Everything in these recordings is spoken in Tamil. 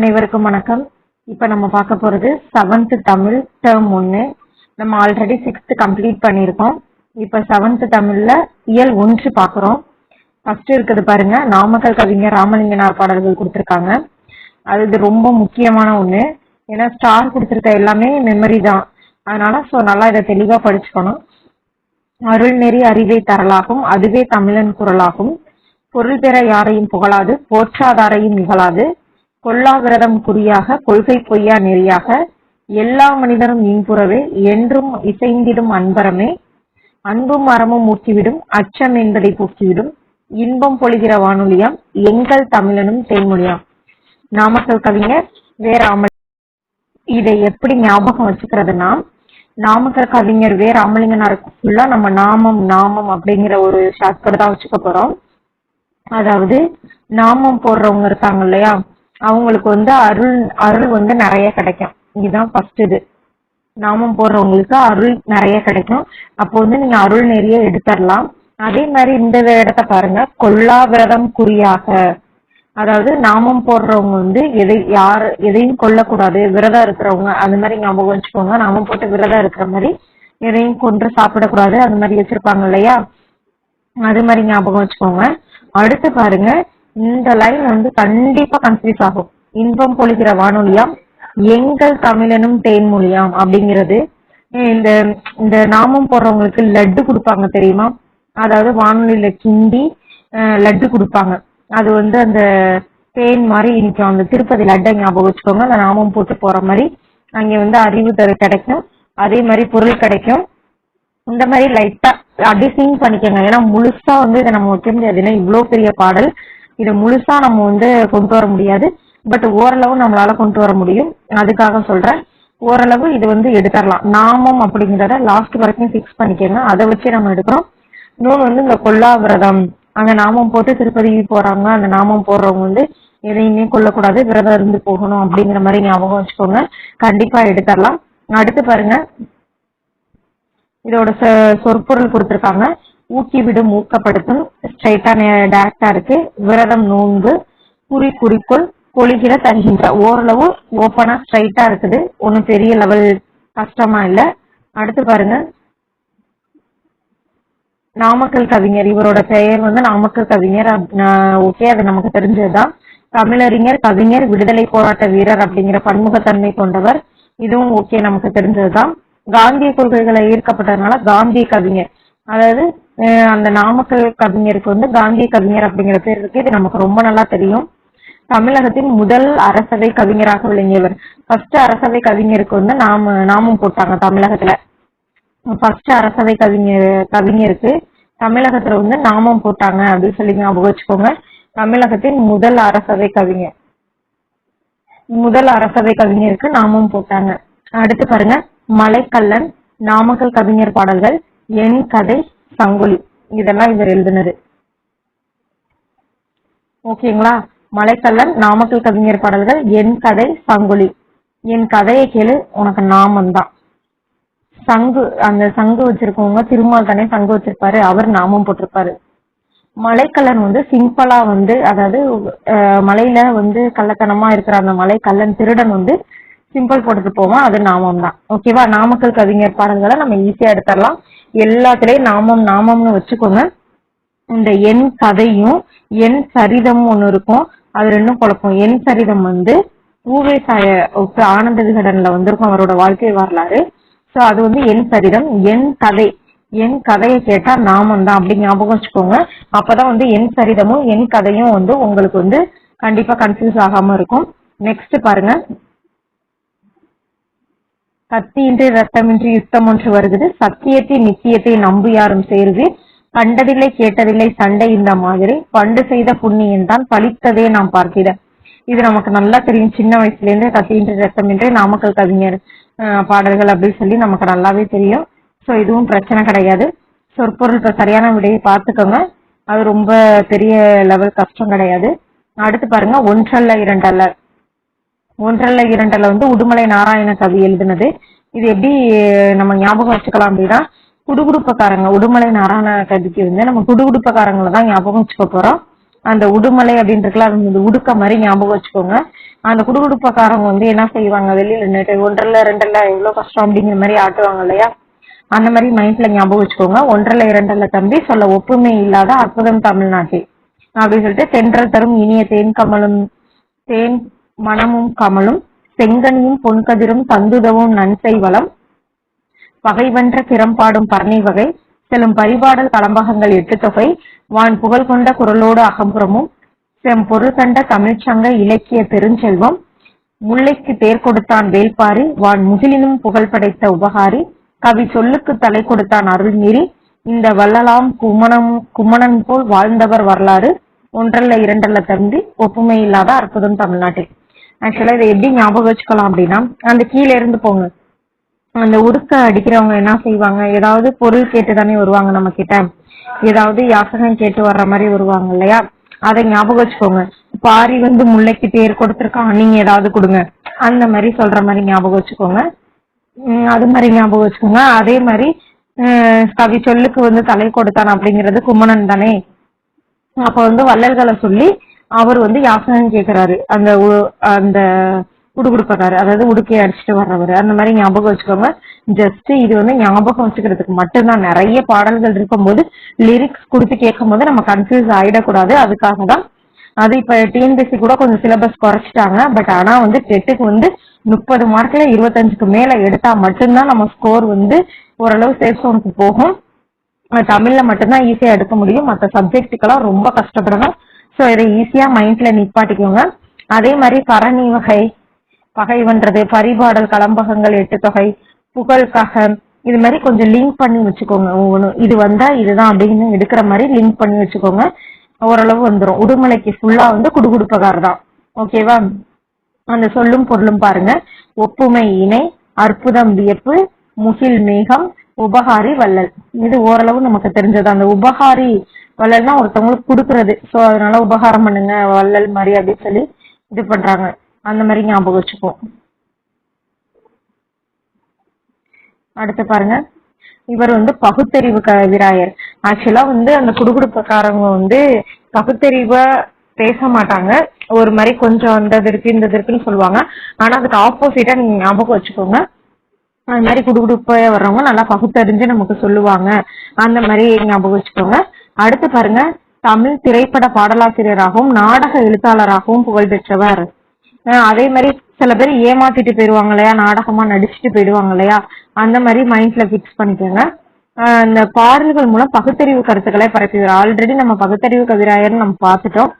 அனைவருக்கும் வணக்கம். இப்ப நம்ம பார்க்க போறது செவன்த் தமிழ் டேர்ம் ஒன்னு நம்ம ஆல்ரெடி சிக்ஸ்த் கம்ப்ளீட் பண்ணியிருக்கோம். இப்ப செவன்த் தமிழ்ல இயல் ஒன்று பார்க்குறோம். ஃபர்ஸ்ட் இருக்குது பாருங்க நாமக்கல் கவிஞர் ராமலிங்கனார் பாடல்கள் கொடுத்துருக்காங்க. அது இது ரொம்ப முக்கியமான ஒண்ணு. ஏன்னா ஸ்டார் கொடுத்துருக்க எல்லாமே மெமரி தான். அதனால ஸோ நல்லா இதை தெளிவா படிச்சுக்கணும். அருள்நெறி அறிவை தரலாகும் அதுவே தமிழன் குரலாகும். பொருள் பெற யாரையும் புகழாது போற்றாதாரையும் இகழாது. கொல்லாவிரதம் குறியாக கொள்கை பொய்யா நெறியாக எல்லா மனிதரும் இன்புறவே என்றும் இசைந்திடும் அன்பரமே. அன்பும் மரமும் ஊற்றிவிடும் அச்சம் என்பதை போக்கிவிடும். இன்பம் பொழிகிற வானொலியாம் எங்கள் தமிழனும் தேன்மொழியாம். நாமக்கல் கவிஞர் வே இதை எப்படி ஞாபகம் வச்சுக்கிறதுனா நாமக்கல் கவிஞர் வே ராமலிங்கனாருக்கு ஃபுல்லா நம்ம நாமம் நாமம் அப்படிங்கிற ஒரு ஷார்ட்கட் தான் வச்சுக்க போறோம். அதாவது நாமம் போடுறவங்க இருக்காங்க இல்லையா? அவங்களுக்கு வந்து அருள் அருள் வந்து நிறைய கிடைக்கும். இதுதான் ஃபர்ஸ்ட் இது. நாமம் போடுறவங்களுக்கு அருள் நிறைய கிடைக்கும். அப்போ வந்து நீங்க அருள் நிறைய எடுத்துடலாம். அதே மாதிரி இந்த இடத்த பாருங்க. கொல்லா விரதம் குறியாக. அதாவது நாமம் போடுறவங்க வந்து எதை யார் எதையும் கொல்லக்கூடாது. விரதம் இருக்கிறவங்க அந்த மாதிரி ஞாபகம் வச்சுக்கோங்க. நாமம் போட்டு விரதம் இருக்கிற மாதிரி எதையும் கொன்று சாப்பிடக்கூடாது. அந்த மாதிரி வச்சிருப்பாங்க இல்லையா? அது மாதிரி ஞாபகம் வச்சுக்கோங்க. அடுத்து பாருங்க. இந்த லைன் வந்து கண்டிப்பா கன்ஃபியூஸ் ஆகும். இன்பம் பொழிகிற வானொலியாம் எங்கள் தமிழனும் தேன்மொழியாம் அப்படிங்கிறது. இந்த இந்த நாமம் போடுறவங்களுக்கு லட்டு கொடுப்பாங்க தெரியுமா? அதாவது வானொலியில கிண்டி லட்டு கொடுப்பாங்க. அது வந்து அந்த தேன் மாதிரி இனிக்கும் அந்த திருப்பதி லட்டை ஞாபகம் வச்சுக்கோங்க. அந்த நாமம் போட்டு போற மாதிரி அங்க வந்து அறிவு தர கிடைக்கும். அதே மாதிரி பொருள் கிடைக்கும். இந்த மாதிரி லைட்டா அப்படியே சிங் பண்ணிக்கோங்க. ஏன்னா முழுசா வந்து இதை நம்ம வைக்க முடியாது. ஏன்னா இவ்வளவு பெரிய பாடல். இதை முழுசா நம்ம வந்து கொண்டு வர முடியாது. பட் ஓரளவு நம்மளால கொண்டு வர முடியும். அதுக்காக சொல்றேன். ஓரளவு இது வந்து எடுத்துடலாம். நாமம் அப்படிங்கிறத லாஸ்ட் வரைக்கும் ஃபிக்ஸ் பண்ணிக்கோங்க. அதை வச்சு நம்ம எடுக்கிறோம். இன்னொன்று வந்து இந்த கொல்லாவிரதம். அங்க நாமம் போட்டு திருப்பதி போறாங்க. அந்த நாமம் போடுறவங்க வந்து எதையுமே கொல்லக்கூடாது. விரதம் இருந்து போகணும் அப்படிங்கிற மாதிரி ஞாபகம் வச்சுக்கோங்க. கண்டிப்பா எடுத்துடலாம். அடுத்து பாருங்க. இதோட சொ- சொற்பொருள் கொடுத்திருக்காங்க. ஊக்கிவிடும் ஊக்கப்படுத்தும். ஸ்ட்ரைட்டா டேரக்டா இருக்கு. விரதம் நோன்பு குறி குறிக்கோள் பொழிகிற தருகின்ற ஓரளவு ஓப்பனா ஸ்ட்ரைட்டா இருக்குது. ஒன்றும் பெரிய லெவல் கஷ்டமா இல்ல. அடுத்து பாருங்க. நாமக்கல் கவிஞர். இவரோட பெயர் வந்து நாமக்கல் கவிஞர். ஓகே அது நமக்கு தெரிஞ்சதுதான். தமிழறிஞர் கவிஞர் விடுதலை போராட்ட வீரர் அப்படிங்கிற பன்முகத்தன்மை கொண்டவர். இதுவும் ஓகே நமக்கு தெரிஞ்சதுதான். காந்திய கொள்கைகளை ஈர்க்கப்பட்டதுனால காந்திய கவிஞர். அதாவது அந்த நாமக்கல் கவிஞருக்கு வந்து காந்திய கவிஞர் அப்படிங்கிற பேர் இருக்கு. இது நமக்கு ரொம்ப நல்லா தெரியும். தமிழகத்தின் முதல் அரசவை கவிஞராக விளங்கியவர். ஃபர்ஸ்ட் அரசவை கவிஞருக்கு வந்து நாம நாமம் போட்டாங்க தமிழகத்துல. ஃபர்ஸ்ட் அரசவை கவிஞர் கவிஞருக்கு தமிழகத்துல வந்து நாமம் போட்டாங்க அப்படின்னு சொல்லி ஞாபகம் வச்சுக்கோங்க. தமிழகத்தின் முதல் அரசவை கவிஞர். முதல் அரசவை கவிஞருக்கு நாமம் போட்டாங்க. அடுத்து பாருங்க. மலைக்கல்லன் நாமக்கல் கவிஞர் பாடல்கள் என் கதை சங்கொலி. இதெல்லாம் இவர் எழுதினது. ஓகேங்களா? மலைக்கல்லன் நாமக்கல் கவிஞர் பாடல்கள் என் கதை சங்கொலி. என் கதையை கேளு உனக்கு நாமம் தான் சங்கு அந்த சங்கு வச்சிருக்கவங்க திருமால் தானே சங்கு வச்சிருப்பாரு அவர் நாமம் போட்டிருப்பாரு. மலைக்கல்லன் வந்து சிம்பிளா வந்து அதாவது மலையில வந்து கள்ளத்தனமா இருக்கிற அந்த மலைக்கல்லன் திருடன் வந்து சிம்பிள் போட்டுட்டு போவோம் அது நாமம் தான் ஓகேவா? நாமக்கல் கவிஞர் பாடல்களை நம்ம ஈஸியா எடுத்துடலாம். எல்லாத்துலேயும் நாமம் நாமம்னு வச்சுக்கோங்க. இந்த என் கதையும் என் சரிதம் ஒண்ணு இருக்கும். அது ரெண்டும் குழப்பம். என் சரிதம் வந்து பூவே சாய ஆனந்த விகடன்ல வந்திருக்கும் அவரோட வாழ்க்கை வரலாறு. சோ அது வந்து என் சரிதம் என் கதை. என் கதையை கேட்டா நாமம் தான் அப்படி ஞாபகம் வச்சுக்கோங்க. அப்பதான் வந்து என் சரிதமும் என் கதையும் வந்து உங்களுக்கு வந்து கண்டிப்பா கன்ஃபியூஸ் ஆகாம இருக்கும். நெக்ஸ்ட் பாருங்க. கத்தியின்றி ரத்தமின்றி யுத்தம் ஒன்று வருகிறது. சத்தியத்தை நித்தியத்தை நம்பு யாரும் சேர்வீர் கண்டதில்லை கேட்டதில்லை சண்டை இந்த மாதிரி. பண்டு செய்த புண்ணியம் தான் பழித்ததே நாம் பார்த்திட இது நமக்கு நல்லா தெரியும். சின்ன வயசுல இருந்து கத்தியின்றி ரத்தமின்றி நாமக்கல் கவிஞர் பாடல்கள் அப்படின்னு சொல்லி நமக்கு நல்லாவே தெரியும். சோ இதுவும் பிரச்சனை கிடையாது. சொற்பொருள் இப்ப சரியான விடையை பார்த்துக்கோங்க. அது ரொம்ப பெரிய லெவல் கஷ்டம் கிடையாது. அடுத்து பாருங்க ஒன்றல்ல இரண்டல்ல. ஒன்றல்ல இரண்டல்ல வந்து உடுமலை நாராயண கவி எழுதினது. இது எப்படி நம்ம ஞாபகம் வச்சுக்கலாம் அப்படின்னா குடுகுடுப்பக்காரங்க உடுமலை நாராயண கவிக்கு வந்து நம்ம குடுகுடுப்பக்காரங்களை தான் ஞாபகம் வச்சுக்க போறோம். அந்த உடுமலை அப்படின்றதுக்குலாம் அது இந்த உடுக்க மாதிரி ஞாபகம் வச்சுக்கோங்க. அந்த குடுகுடுப்பக்காரங்க வந்து என்ன செய்வாங்க வெளியில நின்னுட்டு ஒன்றரை ரெண்டல்ல எவ்வளவு கஷ்டம் அப்படிங்கிற மாதிரி ஆட்டுவாங்க இல்லையா? அந்த மாதிரி மைண்ட்ல ஞாபகம் வச்சுக்கோங்க. ஒன்றரை இரண்டல்ல தம்பி சொல்ல ஒப்புமை இல்லாத அற்புதம் தமிழ்நாட்டில். அப்படின்னு சொல்லிட்டு தென்றல் தரும் இனிய தேன் கமலும் தேன் மனமும் கமலும் செங்கனியும் பொன்கதிரும் தந்துதவும் நன்சை வளம். பகைவென்ற திறம்பாடும் பரணி வகை செல்லும் பரிபாடல் களம்பகங்கள் எட்டு தொகை வான் புகழ் கொண்ட குரலோடு அகம்புறமும் செம் பொருள் கண்ட தமிழ்ச்சங்க இலக்கிய பெருஞ்செல்வம் முல்லைக்கு தேர் கொடுத்தான் வேல்பாரி வான் முகிலினும் புகழ் படைத்த உபகாரி கவி சொல்லுக்கு தலை கொடுத்தான் அருள் மீறி இந்த வள்ளலாம் குமணம் குமணன் போல் வாழ்ந்தவர் வரலாறு ஒன்றல்ல இரண்டல்ல தந்தி ஒப்புமை இல்லாத அற்புதம் தமிழ்நாட்டில். ஆக்சுவலா இதை எப்படி ஞாபகம் வச்சுக்கலாம் அப்படின்னா அந்த கீழே இருந்து போங்க. அந்த உடுக்க அடிக்கிறவங்க என்ன செய்வாங்க? ஏதாவது பொருள் கேட்டு தானே வருவாங்க நம்ம கிட்ட ஏதாவது யாசகம் கேட்டு வர்ற மாதிரி வருவாங்க இல்லையா? அதை ஞாபகம் வச்சுக்கோங்க. பாரி வந்து முல்லைக்கு தேர் கொடுத்துருக்கான். நீங்க ஏதாவது கொடுங்க. அந்த மாதிரி சொல்ற மாதிரி ஞாபகம் வச்சுக்கோங்க. அது மாதிரி ஞாபகம் வச்சுக்கோங்க. அதே மாதிரி கவி சொல்லுக்கு வந்து தலை கொடுத்தான் அப்படிங்கிறது கும்மணன் தானே. அப்ப வந்து வள்ளல்களை சொல்லி அவர் வந்து யாசனம் கேக்குறாரு. அந்த உ- அந்த குடுகுடுப்பக்காரு அதாவது உடுக்கையை அடிச்சுட்டு வர்றவர். அந்த மாதிரி ஞாபகம் வச்சுக்கோங்க. ஜஸ்ட் இது வந்து ஞாபகம் வச்சுக்கிறதுக்கு மட்டும்தான். நிறைய பாடல்கள் இருக்கும்போது லிரிக்ஸ் கொடுத்து கேட்கும் போது நம்ம கன்ஃபியூஸ் ஆயிடக்கூடாது. அதுக்காக தான். அது இப்ப டிஎன்பிசி கூட கொஞ்சம் சிலபஸ் குறைச்சிட்டாங்க. பட் ஆனா வந்து டெட்டுக்கு வந்து முப்பது மார்க்ல இருபத்தஞ்சுக்கு மேல எடுத்தா மட்டும்தான் நம்ம ஸ்கோர் வந்து ஓரளவு சேஃப் சோனுக்கு போகும். தமிழ்ல மட்டும்தான் ஈஸியா எடுக்க முடியும். மற்ற சப்ஜெக்ட்டுக்கெல்லாம் ரொம்ப கஷ்டப்படணும். ஸோ இதை ஈஸியா மைண்ட்ல நிப்பாட்டிக்கோங்க. அதே மாதிரி பரணி வகை பகைவன்றது பரிபாடல் களம்பகங்கள் எட்டு தொகை புகழ்காக இது மாதிரி கொஞ்சம் லிங்க் பண்ணி வச்சுக்கோங்க. ஒவ்வொன்றும் இது வந்தா இதுதான் அப்படின்னு எடுக்கிற மாதிரி லிங்க் பண்ணி வச்சுக்கோங்க. ஓரளவு வந்துரும். உடுமலைக்கு ஃபுல்லா வந்து குடுகுடுப்பகார் தான். ஓகேவா அந்த சொல்லும் பொருளும் பாருங்க. ஒப்புமை இணை அற்புதம் வியப்பு முகில் மேகம் உபகாரி வள்ளல். இது ஓரளவு நமக்கு தெரிஞ்சது. அந்த உபகாரி வள்ளல்னா ஒருத்தவங்களுக்கு கொடுக்கறது. சோ அதனால உபகாரம் பண்ணுங்க வள்ளல் மாதிரி அப்படின்னு சொல்லி இது பண்றாங்க. அந்த மாதிரி ஞாபகம் வச்சுப்போம் அடுத்து பாருங்க. இவர் வந்து பகுத்தறிவு கவிராயர் ஆக்சுவலா வந்து அந்த குடுகுடுப்பக்காரங்க வந்து பகுத்தறிவ பேச மாட்டாங்க. ஒரு மாதிரி கொஞ்சம் அந்த இது இருக்கு இந்த இது இருக்குன்னு சொல்லுவாங்க. ஆனா அதுக்கு ஆப்போசிட்டா நீங்க ஞாபகம் வச்சுக்கோங்க. அது மாதிரி குடுகுடுப்பே வர்றவங்க நல்லா பகுத்தறிஞ்சு நமக்கு சொல்லுவாங்க. அந்த மாதிரி ஞாபகம் வச்சுக்கோங்க. அடுத்து பாருங்க தமிழ் திரைப்பட பாடலாசிரியராகவும் நாடக எழுத்தாளராகவும் புகழ் பெற்றவர். அதே மாதிரி சில பேர் ஏமாத்திட்டு போயிடுவாங்க இல்லையா நாடகமா நடிச்சுட்டு போயிடுவாங்க இல்லையா அந்த மாதிரி மைண்ட்ல பிக்ஸ் பண்ணிக்கோங்க. இந்த பாடல்கள் மூலம் பகுத்தறிவு கருத்துக்களை பரப்பிவர் ஆல்ரெடி நம்ம பகுத்தறிவு கவிராயர்னு நம்ம பார்த்துட்டோம்.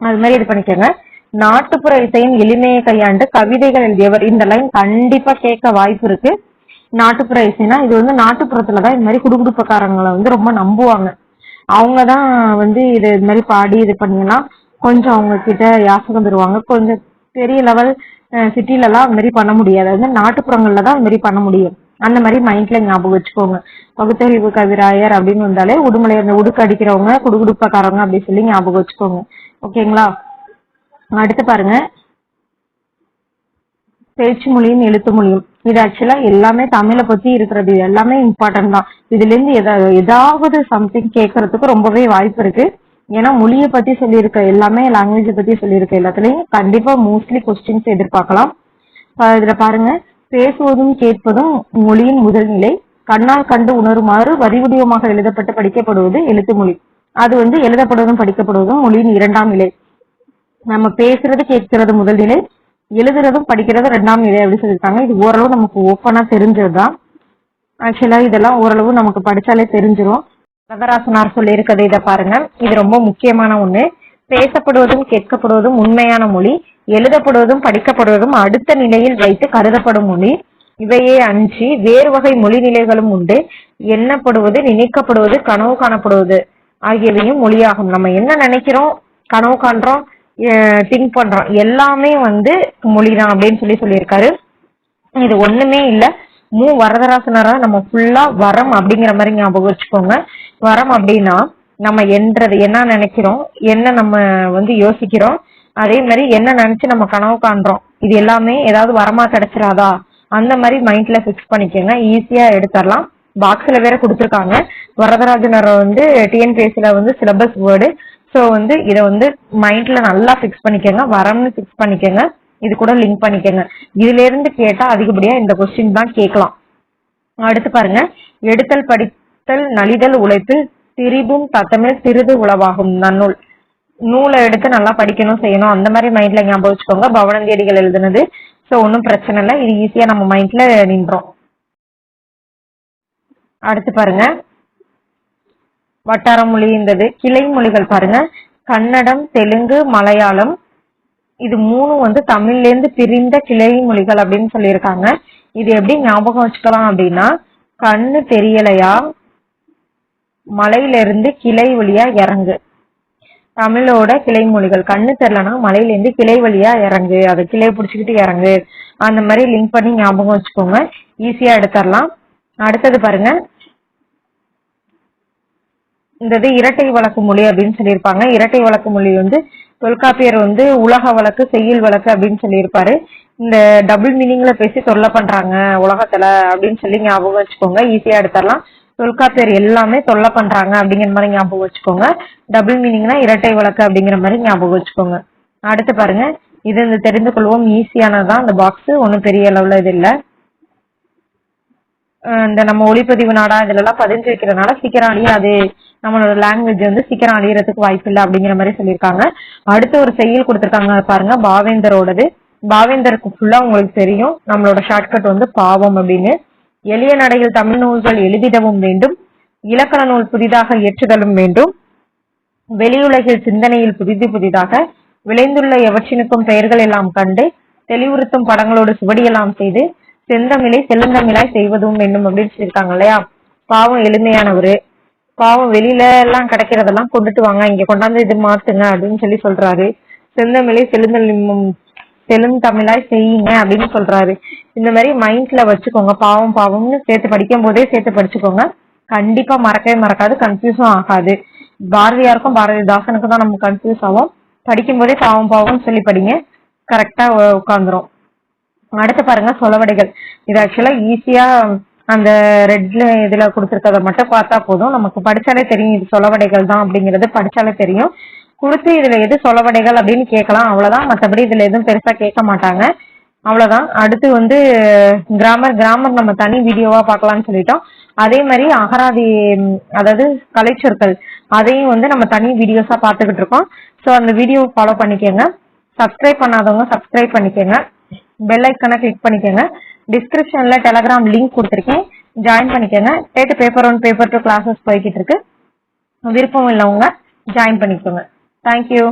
அது மாதிரி இது பண்ணிக்கோங்க. நாட்டுப்புற இசையின் எளிமையை கையாண்டு கவிதைகள் எழுதியவர். இந்த லைன் கண்டிப்பா கேட்க வாய்ப்பு இருக்கு. நாட்டுப்புற இசைனா இது வந்து நாட்டுப்புறத்துலதான் இந்த மாதிரி குடுகுடுப்பக்காரங்களை வந்து ரொம்ப நம்புவாங்க. அவங்க தான் வந்து இது இது மாதிரி பாடி இது பண்ணீங்கன்னா கொஞ்சம் அவங்க கிட்ட யாசகம் தருவாங்க. கொஞ்சம் பெரிய லெவல் சிட்டிலலாம் அது மாதிரி பண்ண முடியாது. அது வந்து நாட்டுப்புறங்கள்ல தான் அது மாதிரி பண்ண முடியும். அந்த மாதிரி மைண்ட்ல ஞாபகம் வச்சுக்கோங்க. பகுத்தறிவு கவிராயர் அப்படின்னு வந்தாலே உடுமலை அந்த உடுக்கு அடிக்கிறவங்க குடுகுடுப்பாக்காரவங்க அப்படின்னு சொல்லி ஞாபகம் வச்சுக்கோங்க. ஓகேங்களா அடுத்து பாருங்க. பேச்சு மொழியும் எழுத்து மொழியும். இது ஆக்சுவலா எல்லாமே தமிழை பத்தி இருக்கிறது. இது எல்லாமே இம்பார்ட்டன்ட் தான். இதுல இருந்து ஏதாவது சம்திங் கேட்கறதுக்கு ரொம்பவே வாய்ப்பு இருக்கு. ஏன்னா மொழியை பத்தி சொல்லியிருக்க எல்லாமே லாங்குவேஜை பத்தி சொல்லியிருக்க எல்லாத்துலயும் கண்டிப்பா மோஸ்ட்லி கொஸ்டின்ஸ் எதிர்பார்க்கலாம். இதுல பாருங்க. பேசுவதும் கேட்பதும் மொழியின் முதல் நிலை. கண்ணால் கண்டு உணருமாறு வரிவடிவமாக எழுதப்பட்டு படிக்கப்படுவது எழுத்து மொழி. அது வந்து எழுதப்படுவதும் படிக்கப்படுவதும் மொழியின் இரண்டாம் நிலை. நம்ம பேசுறது கேட்கிறது முதல் நிலை. எழுதுறதும் படிக்கிறதும் ரெண்டாம் நிலை அப்படின்னு சொல்லியிருக்காங்க. இது ஓரளவு நமக்கு ஓப்பனா தெரிஞ்சதுதான். ஆக்சுவலா இதெல்லாம் ஓரளவு நமக்கு படிச்சாலே தெரிஞ்சிடும் வரதராசனார் சொல்லியிருக்கதை இதை பாருங்க. இது ரொம்ப முக்கியமான ஒண்ணு. பேசப்படுவதும் கேட்கப்படுவதும் உண்மையான மொழி. எழுதப்படுவதும் படிக்கப்படுவதும் அடுத்த நிலையில் வைத்து கருதப்படும் மொழி. இவையே அன்றி வேறு வகை மொழி நிலைகளும் உண்டு. எண்ணப்படுவது நினைக்கப்படுவது கனவு காணப்படுவது ஆகியவையும் மொழியாகும். நம்ம என்ன நினைக்கிறோம் கனவு காண்றோம் திங்க் பண்றோம். எல்லாமே வந்து மொழிதான் அப்படின்னு சொல்லி சொல்லியிருக்காரு. இது ஒண்ணுமே இல்ல. மூ. வரதராசனரா நம்ம ஃபுல்லா வரம் அப்படிங்கிற மாதிரி ஞாபகம் வச்சுக்கோங்க. வரம் அப்படின்னா நம்ம என்றது என்ன நினைக்கிறோம் என்ன நம்ம வந்து யோசிக்கிறோம் அதே மாதிரி என்ன நினைச்சு நம்ம கனவு காண்றோம். இது எல்லாமே ஏதாவது வரமா கிடைச்சிடாதா அந்த மாதிரி மைண்ட்ல ஃபிக்ஸ் பண்ணிக்கோங்க. ஈஸியா எடுத்துடலாம் பாக்ஸ்ல வேற கொடுத்துருக்காங்க. வரதராஜனர் வந்து டிஎன்பிஎஸ்சில வந்து சிலபஸ் வேர்டு ஸோ வந்து இதை வந்து மைண்ட்ல நல்லா ஃபிக்ஸ் பண்ணிக்கோங்க. வரம்னு ஃபிக்ஸ் பண்ணிக்கோங்க. இது கூட லிங்க் பண்ணிக்கோங்க. இதுல இருந்து கேட்டா அதிகப்படியா இந்த கொஸ்டின் தான் கேட்கலாம். அடுத்து பாருங்க. எடுத்தல் படித்தல் நலிதல் உழைப்பில் திரிபும் தத்தமிழ் சிறிது உளவாகும் நன்னூல். நூலை எடுத்து நல்லா படிக்கணும் செய்யணும். அந்த மாதிரி மைண்ட்ல ஞாபகம் வச்சுக்கோங்க. பவனந்தேடிகள் எழுதுனது. ஸோ ஒன்றும் பிரச்சனை இல்லை. இது ஈஸியா நம்ம மைண்ட்ல நின்றோம். அடுத்து பாருங்க. வட்டார மொழி இருந்தது கிளை மொழிகள் பாருங்க. கன்னடம் தெலுங்கு மலையாளம். இது மூணும் வந்து தமிழ்ல இருந்து பிரிந்த கிளை மொழிகள் அப்படின்னு சொல்லியிருக்காங்க. இது எப்படி ஞாபகம் வச்சுக்கலாம் அப்படின்னா கண்ணு தெரியலையா? மலையிலிருந்து கிளை வழியா இறங்கு. தமிழோட கிளை மொழிகள். கண்ணு தெரியலனா மலையில இருந்து கிளை வழியா இறங்கு. அதை கிளை பிடிச்சிக்கிட்டு இறங்கு. அந்த மாதிரி லிங்க் பண்ணி ஞாபகம் வச்சுக்கோங்க. ஈஸியா எடுத்துடலாம். அடுத்தது பாருங்க. இது இரட்டை வழக்கு மொழி அப்படின்னு சொல்லியிருப்பாங்க. இரட்டை வழக்கு மொழி வந்து தொல்காப்பியர் வந்து உலக வழக்கு செய்யுள் வழக்கு அப்படின்னு சொல்லியிருப்பாரு. இந்த டபுள் மீனிங்ல பேசி தொல்லை பண்றாங்க உலகத்துல அப்படின்னு சொல்லி ஞாபகம் வச்சுக்கோங்க. ஈஸியா எடுத்துடலாம். தொல்காப்பியர் எல்லாமே தொல்லை பண்றாங்க அப்படிங்கிற மாதிரி ஞாபகம் வச்சுக்கோங்க. டபுள் மீனிங்னா இரட்டை வழக்கு அப்படிங்கிற மாதிரி ஞாபகம் வச்சுக்கோங்க. அடுத்து பாருங்க. இது இந்த தெரிந்து கொள்வோம். ஈஸியானதான் அந்த பாக்ஸ் ஒன்றும் பெரிய அளவுல இது இல்லை. இந்த நம்ம ஒளிப்பதிவு நாடா இதுலலாம் பதிஞ்சு வைக்கிறதுனால சீக்கிரம் அழியாது. நம்மளோட லாங்குவேஜ் வந்து சீக்கிரம் அழியறதுக்கு வாய்ப்பு இல்லை அப்படிங்கிற மாதிரி சொல்லியிருக்காங்க. அடுத்து ஒரு செயல் கொடுத்திருக்காங்க பாருங்க பாவேந்தரோடது. பாவேந்தருக்கு ஃபுல்லா உங்களுக்கு தெரியும். நம்மளோட ஷார்ட்கட் வந்து பாவம் அப்படின்னு. எளிய நடையில் தமிழ் நூல்கள் எழுதிடவும் வேண்டும். இலக்கண நூல் புதிதாக இயற்றுதலும் வேண்டும். வெளியுலகில் சிந்தனையில் புதிது புதிதாக. விளைந்துள்ள எவற்றினுக்கும் பெயர்கள் எல்லாம் கண்டு தெளிவுறுத்தும் படங்களோடு சுவடியெல்லாம் செய்து செந்தமிழை செழுந்தமிழாய் செய்வதும் வேண்டும் அப்படின்னு சொல்லியிருக்காங்க இல்லையா? பாவம் எளிமையானவரு. பாவம் வெளியில எல்லாம் கிடைக்கிறதெல்லாம் கொண்டுட்டு வாங்க இங்க கொண்டாந்து இது மாத்துங்க அப்படின்னு சொல்லி சொல்றாரு. செந்தமிழை செழுந்தமிழும் செழுந்தமிழாய் செய்யுங்க அப்படின்னு சொல்றாரு. இந்த மாதிரி மைண்ட்ல வச்சுக்கோங்க பாவம் பாவம்னு சேர்த்து படிக்கும் போதே சேர்த்து படிச்சுக்கோங்க. கண்டிப்பா மறக்கவே மறக்காது கன்ஃபியூஸும் ஆகாது. பாரதியாருக்கும் பாரதிதாசனுக்கும் தான் நம்ம கன்ஃபியூஸ் ஆகும் படிக்கும் போதே பாவம் பாவம்னு சொல்லி படிங்க. கரெக்டா உட்காந்துரும் அடுத்து பாருங்க சொலவடைகள். இது ஆக்சுவலா ஈஸியா அந்த ரெட்ல இதுல கொடுத்துருக்கத மட்டும் பார்த்தா போதும். நமக்கு படிச்சாலே தெரியும் இது சொலவடைகள் தான் அப்படிங்கிறது படிச்சாலே தெரியும். கொடுத்து இதுல எது சொலவடைகள் அப்படின்னு கேட்கலாம் அவ்வளவுதான். மற்றபடி இதுல எதுவும் பெருசா கேட்க மாட்டாங்க. அவ்வளவுதான். அடுத்து வந்து கிராமர் கிராமர் நம்ம தனி வீடியோவா பார்க்கலாம்னு சொல்லிட்டோம். அதே மாதிரி அகராதி அதாவது கலைச்சொற்கள் அதையும் வந்து நம்ம தனி வீடியோஸா பார்த்துக்கிட்டு இருக்கோம். ஸோ அந்த வீடியோ ஃபாலோ பண்ணிக்கோங்க. சப்ஸ்கிரைப் பண்ணாதவங்க சப்ஸ்கிரைப் பண்ணிக்கோங்க. பெல் ஐக்கனை கிளிக் பண்ணிக்கோங்க. டிஸ்கிரிப்ஷன்ல டெலகிராம் லிங்க் கொடுத்துருக்கேன். ஜாயின் பண்ணிக்கோங்க. Date paper one paper two classes போய்கிட்டு இருக்கு. விருப்பம் உள்ளவங்க ஜாயின் பண்ணிக்கோங்க. தேங்க்யூ